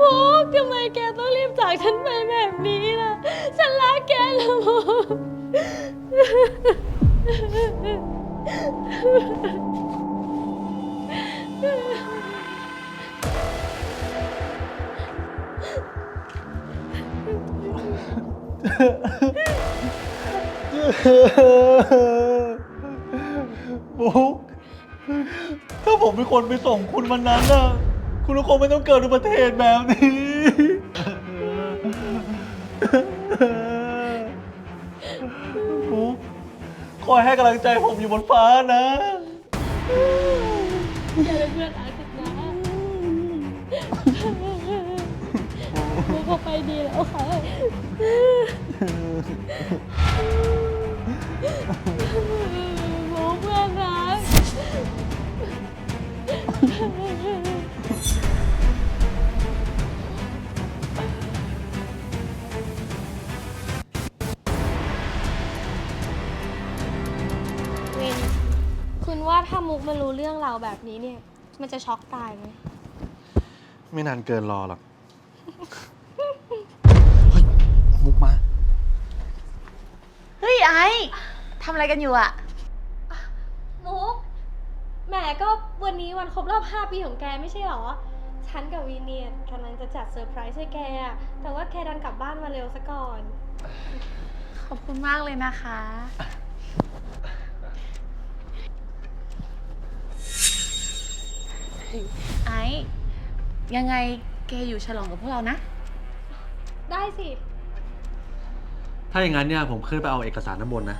มุกทำไมแกต้องรีบจากฉันไปแบบนี้ล่ะ ฉันรักแกนะมุกมุก ถ้าผมเป็นคนไปส่งคุณวันนั้นน่ะ คุณก็คงไม่ต้องเกิดอุบัติเหตุแบบนี้มุกคอยให้กำลังใจผมอยู่บนฟ้านะแกเป็นเพื่อนอาร์ตนะมุกเขาไปดีแล้วค่ะมุกเพื่อนรัก วิน คุณว่าถ้ามุกมันรู้เรื่องราวแบบนี้เนี่ย มันจะช็อกตายไหม ไม่นานเกินรอหรอก เฮ้ย มุกมา เฮ้ยไอ้ทำอะไรกันอยู่อะมุกแหม ก็วันนี้วันครบรอบ 5 ปีของแกไม่ใช่หรอ ฉันกับวีเนียกำลังจะจัดเซอร์ไพรส์ให้แกอะแต่ว่าแกดันกลับบ้านมาเร็วซะก่อน ขอบคุณมากเลยนะคะ ไอ้ยังไงแกอยู่ฉลองกับพวกเรานะ ได้สิ ถ้าอย่างนั้นเนี่ยผมขึ้นไปเอาเอกสารน้ำบนนะ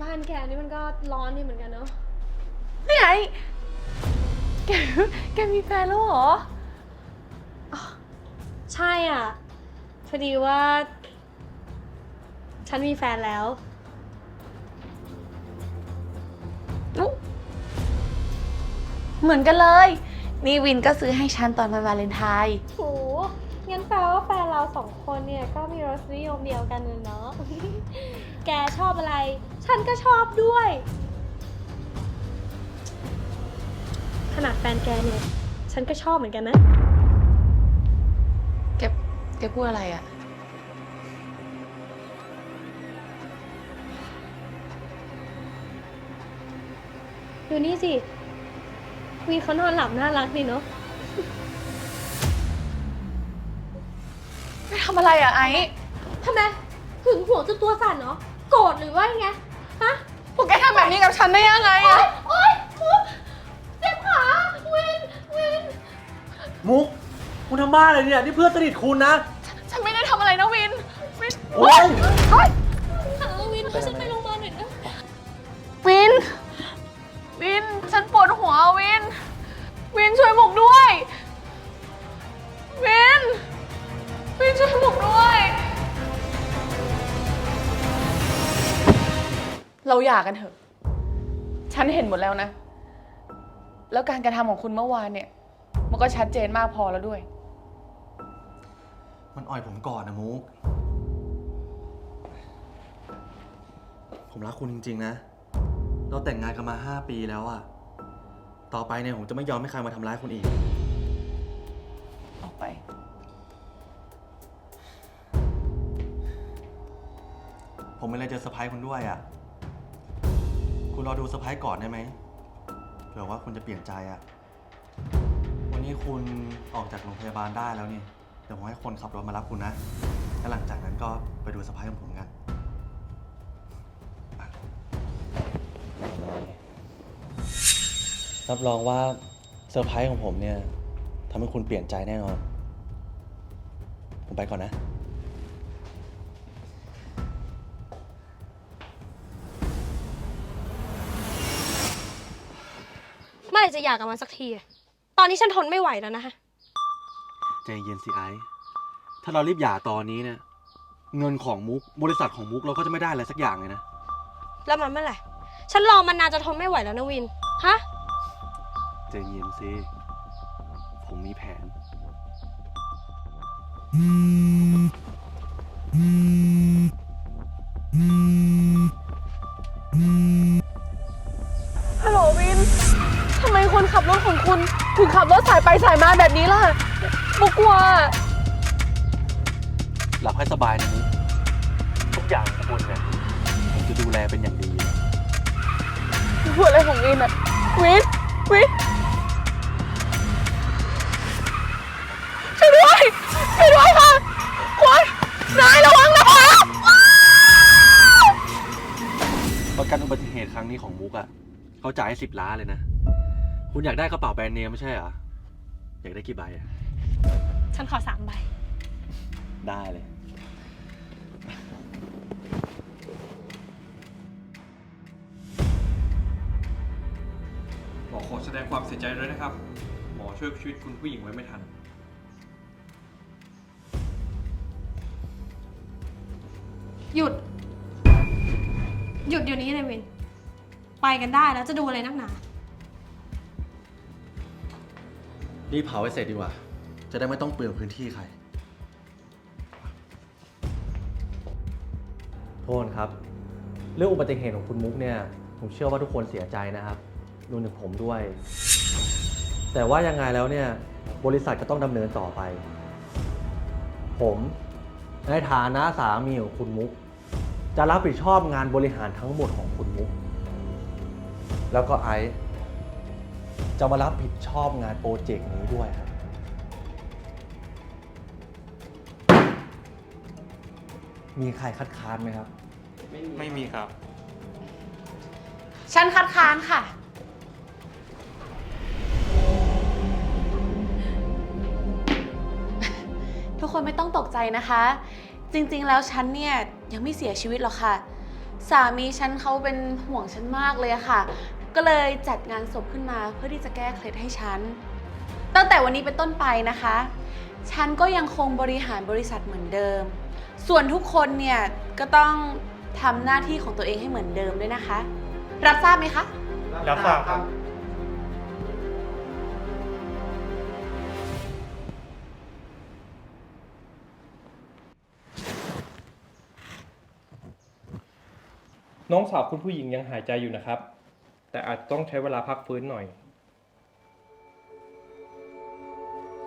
บ้านแกนี่มันก็ร้อนดีเหมือนกันเนาะเฮ้ยไอ้แกแกมีแฟนแล้วเหรอใช่อะ พอดีว่า ฉันมีแฟนแล้วเหมือนกันเลย นี่วินก็ซื้อให้ฉันตอนวันวาเลนไทน์ โหงั้นแปลว่าแฟนเราสองคนเนี่ยก็มีรสนิยมเดียวกันเลยเนาะ แกชอบอะไร ฉันก็ชอบด้วย ขนาดแฟนแกเนี่ย ฉันก็ชอบเหมือนกันนะ แกแกพูดอะไรอะดูนี่สิ วีเขานอนหลับน่ารักดีเนาะ ไม่ทำอะไรอะไอ้ทำไมหึงหวงจนตัวสั่นเนาะ โกรธหรือว่ายังไง ฮะ พวกแกทำแบบนี้กับฉันได้ยังไงโอ๊อะยโอ๊ยมุกเจ็บขาวินวินมุก คุณทำบ้าอะไรเนี่ย นี่เพื่อนสนิทคุณนะ ฉันไม่ได้ทำอะไรนะวินวินโอ๊ย เฮ้ย เราหย่ากันเถอะ ฉันเห็นหมดแล้วนะ แล้วการกระทำของคุณเมื่อวานเนี่ย มันก็ชัดเจนมากพอแล้วด้วย มันอ่อยผมก่อนนะมุก ผมรักคุณจริง ๆ นะ เราแต่งงานกันมา 5 ปีแล้วอะต่อไปเนี่ยผมจะไม่ยอมให้ใครมาทำร้ายคุณอีก ออกไป ผมไม่เลยจะเซอร์ไพรส์คุณด้วยอะ คุณรอดูเซอร์ไพรส์ก่อนได้ไหมเผื่อว่าคุณจะเปลี่ยนใจอะวันนี้คุณออกจากโรงพยาบาลได้แล้วนี่ เดี๋ยวผมให้คนขับรถมารับคุณนะ แล้วหลังจากนั้นก็ไปดูเซอร์ไพรส์ของผมกัน รับรองว่าเซอร์ไพรส์ของผมเนี่ยทำให้คุณเปลี่ยนใจแน่นอน ผมไปก่อนนะ จะหย่ากันมาสักทีอะตอนนี้ฉันทนไม่ไหวแล้วนะคะ ใจเย็นสิไอซ์ถ้าเรารีบหย่าตอนนี้เนี่ยเงินของมุกบริษัทของมุกเราก็จะไม่ได้อะไรสักอย่างเลยนะ แล้วมันเมื่อไหร่ ฉันรอมันนานจะทนไม่ไหวแล้วนะวิน ฮะ ใจเย็นสิ ผมมีแผนว คนขับรถของคุณถึงขับรถสายไปสายมาแบบนี้ล่ะมุกกลัวหลับให้สบายนะมุกทุกอย่างของคุณเนี่ยผมจะดูแลเป็นอย่างดีเลยพูดอะไรของวินอะวินวินช่วยด้วยช่วยด้วยค่ะคุณนายระวังนะคะประกันอุบัติเหตุครั้งนี้ของมุกอะเขาจ่ายให้สิบล้านเลยนะ คุณอยากได้กระเป๋าแบรนด์เนมไม่ใช่เหรอ อยากได้กี่ใบอะฉันขอสามใบ ได้เลย หมอขอแสดงความเสียใจด้วยนะครับ หมอช่วยชีวิตคุณผู้หญิงไว้ไม่ทัน หยุด หยุดเดี๋ยวนี้เลยวิน ไปกันได้แล้วจะดูอะไรนักหนา รีบเผาให้เสร็จดีกว่า จะได้ไม่ต้องเปลืองพื้นที่ใคร โทษครับ เรื่องอุบัติเหตุของคุณมุกเนี่ย ผมเชื่อว่าทุกคนเสียใจนะครับรวมถึงผมด้วย แต่ว่ายังไงแล้วเนี่ย บริษัทก็ต้องดำเนินต่อไป ผมในฐานะสามีของคุณมุก จะรับผิดชอบงานบริหารทั้งหมดของคุณมุก แล้วก็ไอซ์ จะมารับผิดชอบงานโปรเจกต์นี้ด้วยครับ มีใครคัดค้านไหมครับ ไม่มีครับ ฉันคัดค้านค่ะ ทุกคนไม่ต้องตกใจนะคะ จริงๆแล้วฉันเนี่ยยังไม่เสียชีวิตหรอกค่ะ สามีฉันเขาเป็นห่วงฉันมากเลยอะค่ะ ก็เลยจัดงานศพขึ้นมาเพื่อที่จะแก้เคล็ดให้ฉัน ตั้งแต่วันนี้เป็นต้นไปนะคะ ฉันก็ยังคงบริหารบริษัทเหมือนเดิม ส่วนทุกคนเนี่ยก็ต้องทำหน้าที่ของตัวเองให้เหมือนเดิมด้วยนะคะ รับทราบไหมคะ รับทราบครับ น้องสาวคุณผู้หญิงยังหายใจอยู่นะครับ แต่อาจต้องใช้เวลาพักฟื้นหน่อย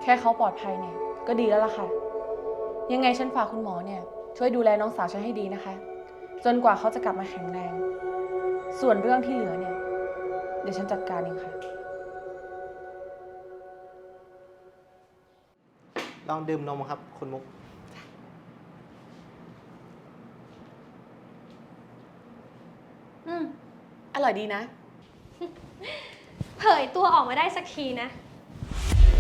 แค่เขาปลอดภัยเนี่ย ก็ดีแล้วล่ะค่ะ ยังไงฉันฝากคุณหมอเนี่ย ช่วยดูแลน้องสาวฉันให้ดีนะคะ จนกว่าเขาจะกลับมาแข็งแรง ส่วนเรื่องที่เหลือเนี่ย เดี๋ยวฉันจัดการเองค่ะ ลองดื่มนมครับคุณมุก อืม อร่อยดีนะ เผยตัวออกมาได้สักทีนะ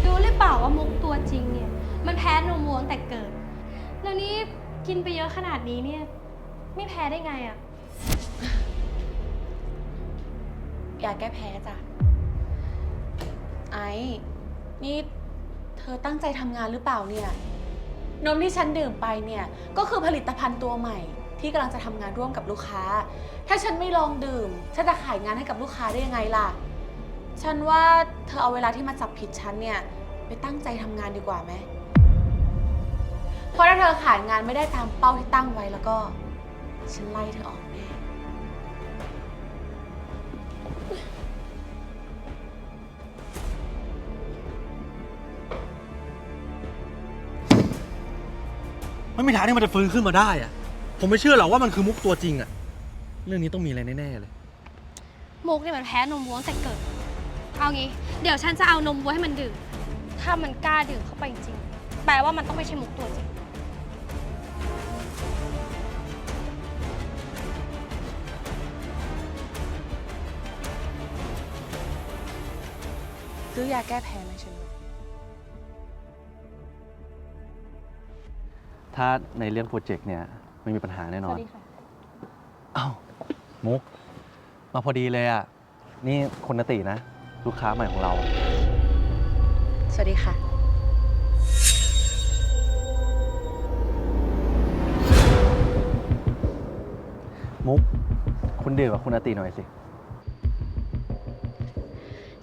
รู้หรือเปล่าว่ามุกตัวจริงเนี่ย มันแพ้นมวัวตั้งแต่เกิด แล้วนี่กินไปเยอะขนาดนี้เนี่ย ไม่แพ้ได้ไงอะอยากแก้แพ้จ้ะ ไอ้นี่เธอตั้งใจทำงานหรือเปล่าเนี่ย นมที่ฉันดื่มไปเนี่ย ก็คือผลิตภัณฑ์ตัวใหม่ ที่กำลังจะทำงานร่วมกับลูกค้า ถ้าฉันไม่ลองดื่ม ฉันจะขายงานให้กับลูกค้าได้ยังไงล่ะ ฉันว่าเธอเอาเวลาที่มาจับผิดฉันเนี่ยไปตั้งใจทำงานดีกว่าไหม เพราะถ้าเธอขายงานไม่ได้ตามเป้าที่ตั้งไว้แล้วก็ ฉันไล่เธอออกแน่ไม่มีทางที่มันจะฟื้นขึ้นมาได้อะ ผมไม่เชื่อหรอกว่ามันคือมุกตัวจริงอะเรื่องนี้ต้องมีอะไรแน่ๆเลย มุกเนี่ยมันแพ้นมวัวตั้งแต่เกิด เอางี้ เดี๋ยวฉันจะเอานมวัวให้มันดื่ม ถ้ามันกล้าดื่มเข้าไปจริง แปลว่ามันต้องไม่ใช่มุกตัวจริง ซื้อยาแก้แพ้ไหมฉันถ้าในเรื่องโปรเจกต์เนี่ย ไม่มีปัญหาแน่นสอนวัสดีค่ะอ้าวมุก มาพอดีเลยอะ นี่คนนตินะ ลูกค้าใหม่ของเรา สวัสดีค่ะ มุก คุณดื่มกับคุณนติหน่อยสิ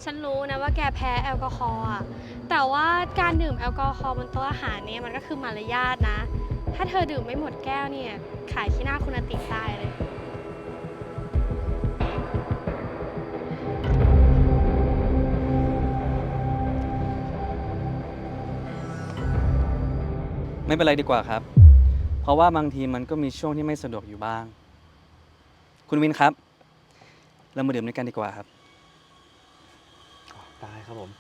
ฉันรู้นะว่าแกแพ้แอลกอฮอล์อะแต่ว่าการดื่มแอลกอฮอล์บนโต๊ะอาหารเนี่ยมันก็คือมารยาทนะ ถ้าเธอดื่มไม่หมดแก้วเนี่ย ขายที่หน้าคุณอติตายเลย ไม่เป็นไรดีกว่าครับ เพราะว่าบางทีมันก็มีช่วงที่ไม่สะดวกอยู่บ้าง คุณวินครับ เรามาดื่มด้วยกันดีกว่าครับ ได้ครับผม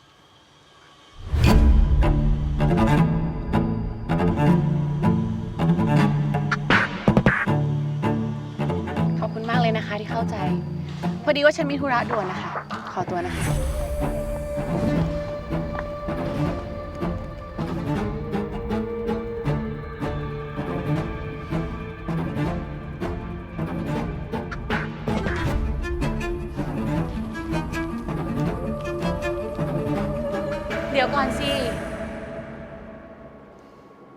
เข้าใจ พอดีว่าฉันมีธุระด่วนนะคะ ขอตัวนะคะ เดี๋ยวก่อนสิ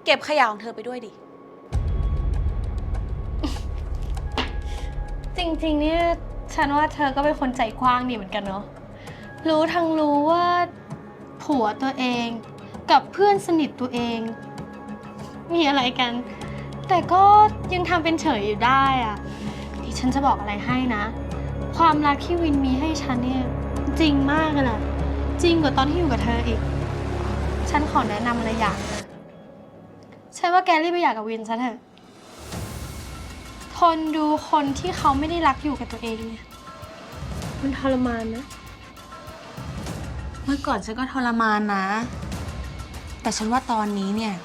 เก็บขยะของเธอไปด้วยดิ ริงๆเนี่ยฉันว่าเธอก็เป็นคนใจกว้างดีเหมือนกันเนาะรู้ทั้งรู้ว่าผัวตัวเองกับเพื่อนสนิทตัวเอง มีอะไรกัน แต่ก็ยังทำเป็นเฉยอยู่ได้อะที่ฉันจะบอกอะไรให้นะ ความรักที่วินมีให้ฉันเนี่ยจริงมากเลยจริงกว่าตอนที่อยู่กับเธออีก ฉันขอแนะนำอะไรอย่างนะฉันว่าแกรีบไปอยากกับวินซะเถอะ ทนดูคนที่เขาไม่ได้รักอยู่กับตัวเองเนี่ย มันทรมานนะ เมื่อก่อนฉันก็ทรมานนะ แต่ฉันว่าตอนนี้เนี่ย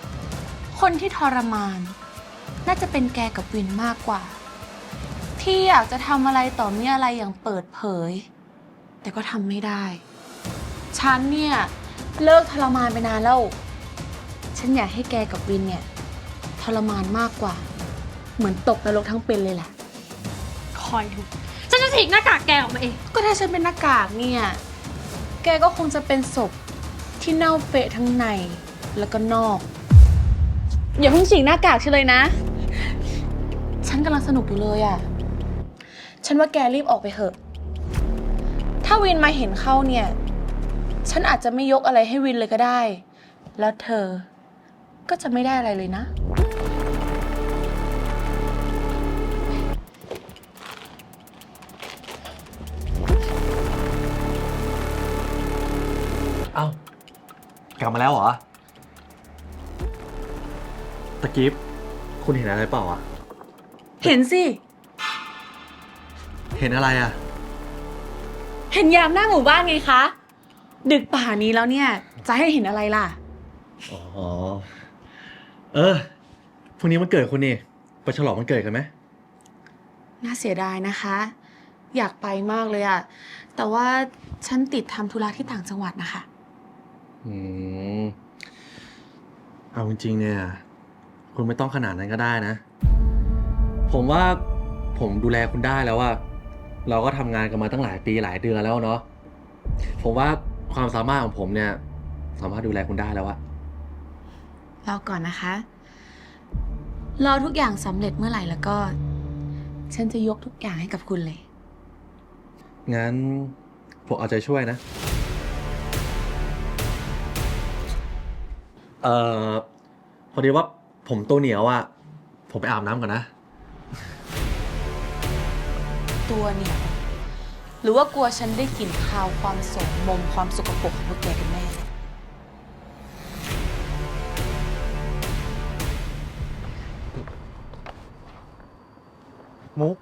คนที่ทรมาน น่าจะเป็นแกกับวินมากกว่า ที่อยากจะทำอะไรต่อมีอะไรอย่างเปิดเผย แต่ก็ทำไม่ได้ ฉันเนี่ยเลิกทรมานไปนานแล้ว ฉันอยากให้แกกับวินเนี่ยทรมานมากกว่า เหมือนตกนรกทั้งเป็นเลยแหละ คอยดู ฉันจะฉีกหน้ากากแกออกมาเอง ก็ถ้าฉันเป็นหน้ากากเนี่ย แกก็คงจะเป็นศพที่เน่าเฟะทั้งในแล้วก็นอก อย่าเพิ่งฉีกหน้ากากฉันเลยนะ ฉันกำลังสนุกอยู่เลยอะ่ะฉันว่าแกรีบออกไปเถอะ ถ้าวินมาเห็นเข้าเนี่ย ฉันอาจจะไม่ยกอะไรให้วินเลยก็ได้ แล้วเธอก็จะไม่ได้อะไรเลยนะ ลับมาแล้วเหรอ ตะกิฟคุณเห็นอะไรเปล่าอะเห็นสิ เห็นอะไรอะเห็นยามหน้าหมู่บ้านไงคะ ดึกป่านี้แล้วเนี่ย จะให้เห็นอะไรล่ะ อ๋อ เออพรุ่งนี้มันเกิดคุณนี่ ไปฉลองมันเกิดกันไหม น่าเสียดายนะคะ อยากไปมากเลยอะแต่ว่าฉันติดทำธุระที่ต่างจังหวัดนะคะ อืม เอาจริงๆเนี่ย คุณไม่ต้องขนาดนั้นก็ได้นะ ผมว่าผมดูแลคุณได้แล้วว่า เราก็ทำงานกันมาตั้งหลายปีหลายเดือนแล้วเนาะ ผมว่าความสามารถของผมเนี่ย สามารถดูแลคุณได้แล้วอะรอก่อนนะคะ รอทุกอย่างสำเร็จเมื่อไหร่แล้วก็ ฉันจะยกทุกอย่างให้กับคุณเลย งั้นผมเอาใจช่วยนะ เอ่อพอดีว่าผมตัวเหนียวอะผมไปอาบน้ำก่อนนะ ตัวเนี่ย หรือว่ากลัวฉันได้กลิ่นคาวความโสมมมความสกปรกของพวกแกกันแน่ มุก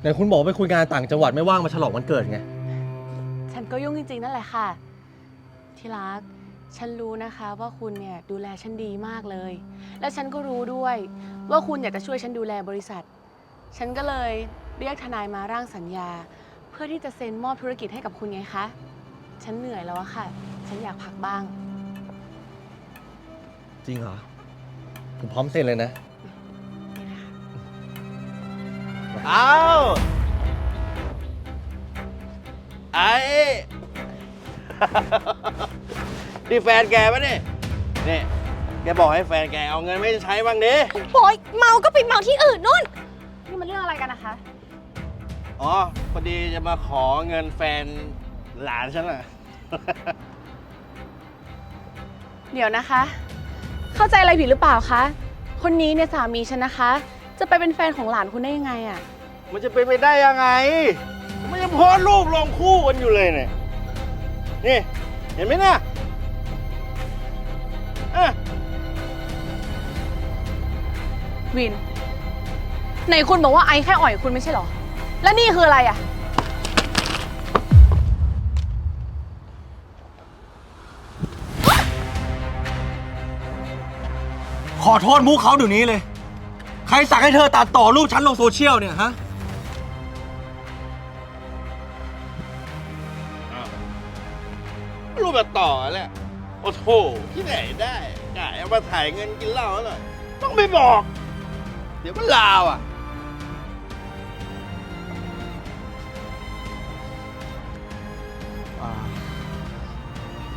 ไหนคุณบอกไปคุยงานต่างจังหวัดไม่ว่างมาฉลองวันเกิดไง ฉันก็ยุ่งจริงๆ นั่นแหละค่ะ ที่รัก ฉันรู้นะคะว่าคุณเนี่ยดูแลฉันดีมากเลย และฉันก็รู้ด้วยว่าคุณอยากจะช่วยฉันดูแลบริษัท ฉันก็เลยเรียกทนายมาร่างสัญญา เพื่อที่จะเซ็นมอบธุรกิจให้กับคุณไงคะ ฉันเหนื่อยแล้วอะค่ะ ฉันอยากพักบ้าง จริงเหรอ ผมพร้อมเซ็นเลยนะอ้าวไอ้ นี่แฟนแกปะเนี่ยนี่แกบอกให้แฟนแกเอาเงินไม่ใช้บ้างดิโอยเมา ก็ไปเมาที่อื่นนู่น นี่มันเรื่องอะไรกันนะคะ อ๋อพอดีจะมาขอเงินแฟนหลานฉันอะเดี๋ยวนะคะ เข้าใจอะไรผิดหรือเปล่าคะ คนนี้เนี่ยสามีฉันนะคะ จะไปเป็นแฟนของหลานคุณได้ยังไงอะมันจะเป็นไปได้ยังไง มันยังโพสต์รูปลงคู่กันอยู่เลยเนี่ย นี่ เห็นไหมเนี่ยเออวิน ไหนคุณบอกว่าไอซ์แค่อ่อยคุณไม่ใช่เหรอ แล้วนี่คืออะไรอะขอโทษมุกเขาเดี๋ยวนี้เลย ใครสั่งให้เธอตัดต่อรูปฉันลงโซเชียลเนี่ยฮะ รูปแบบต่อแหละโอ้โหที่ไหนได้กะเอามาถ่ายเงินกินเหล้าหน่อยต้องไม่บอก เดี๋ยวมันลาวอะ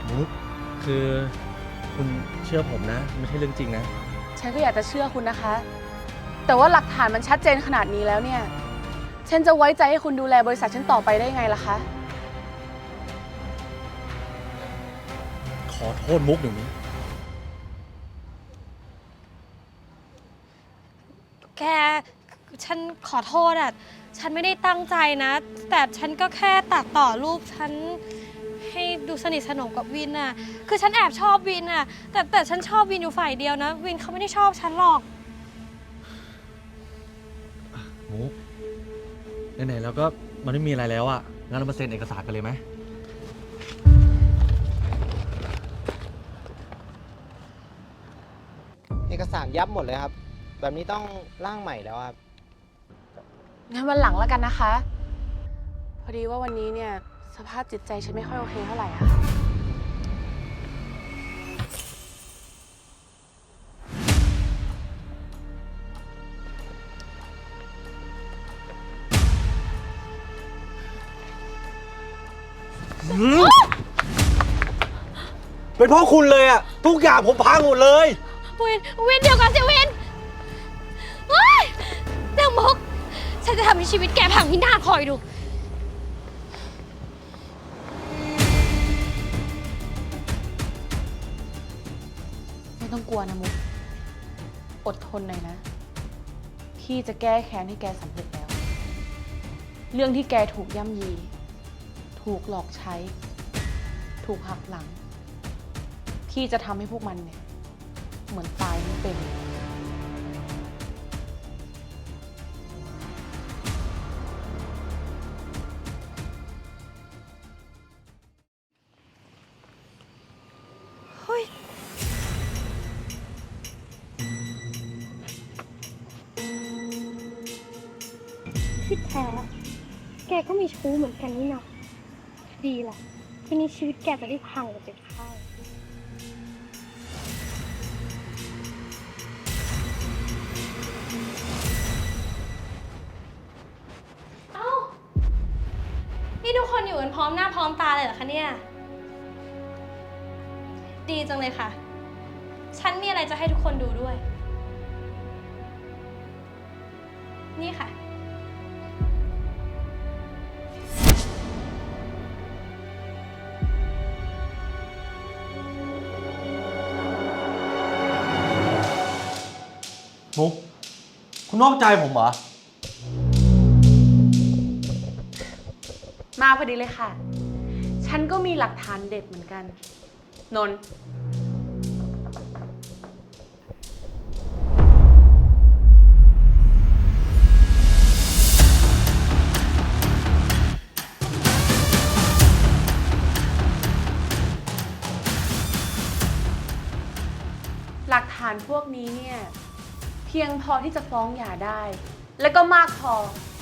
มุกคือคุณเชื่อผมนะ ไม่ใช่เรื่องจริงนะ ฉันก็อยากจะเชื่อคุณนะคะ แต่ว่าหลักฐานมันชัดเจนขนาดนี้แล้วเนี่ย ฉันจะไว้ใจให้คุณดูแลบริษัทฉันต่อไปได้ไงล่ะคะ ขอโทษมุกเดี๋ยวนี้ แก ฉันขอโทษอะ ฉันไม่ได้ตั้งใจนะ แต่ฉันก็แค่ตัดต่อรูปฉันให้ดูสนิทสนมกับวินอะ คือฉันแอบชอบวินอะ แต่แต่ฉันชอบวินอยู่ฝ่ายเดียวนะ วินเขาไม่ได้ชอบฉันหรอก มุกไหนๆแล้วก็มันไม่มีอะไรแล้วอะงั้นเรามาเซ็นเอกสารกันเลยไหม สารยับหมดเลยครับ แบบนี้ต้องร่างใหม่แล้วครับ งั้นวันหลังแล้วกันนะคะ พอดีว่าวันนี้เนี่ยสภาพจิตใจฉันไม่ค่อยโอเคเท่าไหร่อะค่ะ เป็นเพราะคุณเลยอะทุกอย่างผมพังหมดเลย วินวินเดียวกันสิวินเฮ้ยนางมก ฉันจะทำให้ชีวิตแกพังที่หน้าคอยดู ไม่ต้องกลัวนะมุก อดทนหน่อยนะ พี่จะแก้แค้นให้แกสำเร็จแล้ว เรื่องที่แกถูกย่ำยี ถูกหลอกใช้ ถูกหักหลัง พี่จะทำให้พวกมันเนี่ย เหมือนตายไม่เป็น เฮ้ย ที่แท้ แกก็มีชู้เหมือนกันนี่นาดีละทีนี้ชีวิตแกจะได้พังกับเจ็บ เลยเหรอคะเนี่ย ดีจังเลยค่ะ ฉันมีอะไรจะให้ทุกคนดูด้วย นี่ค่ะ มุก คุณนอกใจผมเหรอ มาพอดีเลยค่ะ ฉันก็มีหลักฐานเด็ดเหมือนกัน นนท์หลักฐานพวกนี้เนี่ย เพียงพอที่จะฟ้องหย่าได้ และก็มากพอ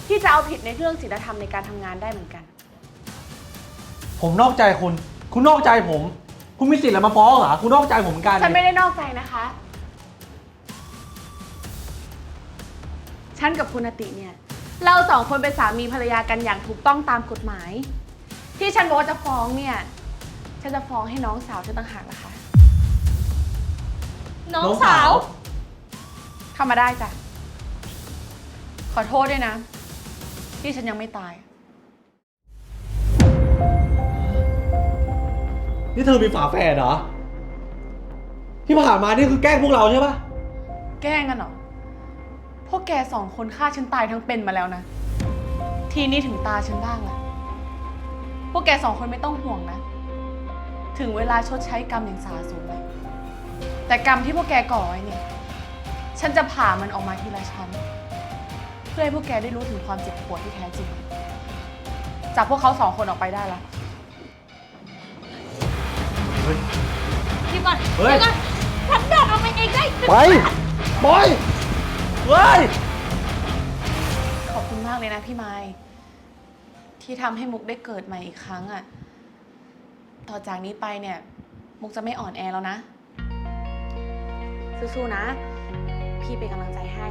ที่จะเอาผิดในเรื่องศีลธรรมในการทำงานได้เหมือนกัน ผมนอกใจคุณ คุณนอกใจผม คุณมีสิทธิ์อะไรมาฟ้องเหรอ คุณนอกใจผมเหมือนกันฉันไม่ได้นอกใจนะคะ ฉันกับคุณอติเนี่ย เราสองคนเป็นสามีภรรยากันอย่างถูกต้องตามกฎหมาย ที่ฉันบอกว่าจะฟ้องเนี่ย ฉันจะฟ้องให้น้องสาวฉันต่างหากนะคะ น้องสาว เข้ามาได้จ้ะ ขอโทษด้วยนะ ที่ฉันยังไม่ตาย นี่เธอมีฝาแฝดเหรอ ที่ผ่านมานี่คือแกล้งพวกเราใช่ปะแกล้งกันเหรอ พวกแกสองคนฆ่าฉันตายทั้งเป็นมาแล้วนะ ทีนี้ถึงตาฉันบ้างละพวกแกสองคนไม่ต้องห่วงนะ ถึงเวลาชดใช้กรรมอย่างสาสมเลยแต่แต่กรรมที่พวกแกก่อไว้เนี่ย ฉันจะผ่ามันออกมาทีละชั้น เพื่อให้พวกแกได้รู้ถึงความเจ็บปวดที่แท้จริง จากพวกเขาสองคนออกไปได้และ พี่ก่อนเฮ้ย พี่ก่อนฉันเดินออกไปเองได้ไปบอยเฮ้ย ขอบคุณมากเลยนะพี่ไม้ที่ทำให้มุกได้เกิดใหม่อีกครั้งอะ่ะต่อจากนี้ไปเนี่ย มุกจะไม่อ่อนแอแล้วนะ สู้ๆนะ พี่เป็นกำลังใจให้